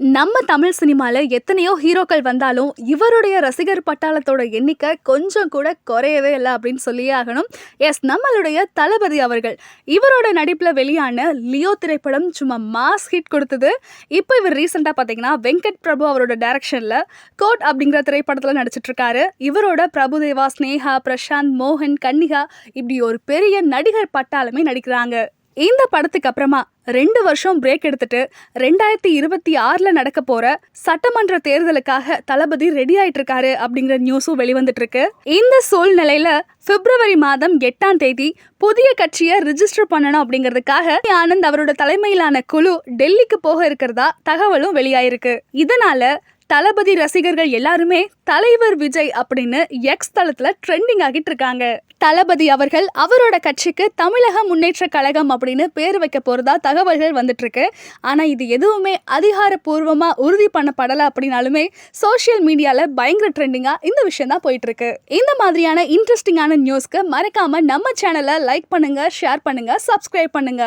நம்ம தமிழ் சினிமாவில் எத்தனையோ ஹீரோக்கள் வந்தாலும், இவருடைய ரசிகர் பட்டாளத்தோட எண்ணிக்கை கொஞ்சம் கூட குறையவே இல்லை அப்படின்னு சொல்லியே ஆகணும். எஸ் நம்மளுடைய தளபதி அவர்கள். இவரோட நடிப்பில் வெளியான லியோ திரைப்படம் சும்மா மாஸ் ஹிட் கொடுத்தது. இப்போ இவர் ரீசெண்டாக பார்த்தீங்கன்னா, வெங்கட் பிரபு அவரோட டைரக்ஷனில் கோட் அப்படிங்கிற திரைப்படத்தில் நடிச்சிட்ருக்காரு இவரோட பிரபுதேவா, ஸ்னேகா பிரசாந்த், மோகன், கன்னிகா இப்படி ஒரு பெரிய நடிகர் பட்டாளமே நடிக்கிறாங்க. இந்த படத்துக்கு அப்புறமா ரெண்டு வருஷம் பிரேக் எடுத்துட்டு 2026ல நடக்க போற சட்டமன்ற தேர்தலுக்காக தளபதி ரெடி ஆயிட்டு இருக்காரு அப்படிங்கிற நியூஸும் வெளிவந்துட்டு இருக்கு. இந்த சூழ்நிலையில பிப்ரவரி மாதம் எட்டாம் தேதி புதிய கட்சியை ரிஜிஸ்டர் பண்ணணும் அப்படிங்கிறதுக்காக ஆனந்த் அவரோட தலைமையிலான குழு டெல்லிக்கு போக இருக்கிறதா தகவலும் வெளியாயிருக்கு. இதனால தளபதி ரசிகர்கள் எல்லாருமே தலைவர் விஜய் அப்படின்னு எக்ஸ் தளத்துல ட்ரெண்டிங் ஆகிட்டு இருக்காங்க. தளபதி அவர்கள் அவரோட கட்சிக்கு தமிழக முன்னேற்ற கழகம் அப்படின்னு பேர் வைக்க போறதா தகவல்கள் வந்துட்டு இருக்கு. ஆனா இது எதுவுமே அதிகாரப்பூர்வமா உறுதி பண்ணப்படல அப்படின்னாலுமே சோஷியல் மீடியால பயங்கர ட்ரெண்டிங்கா இந்த விஷயம் தான் போயிட்டு இருக்கு. இந்த மாதிரியான இன்ட்ரெஸ்டிங்கான நியூஸ்க்கு மறக்காம நம்ம சேனலை லைக் பண்ணுங்க, ஷேர் பண்ணுங்க, சப்ஸ்கிரைப் பண்ணுங்க.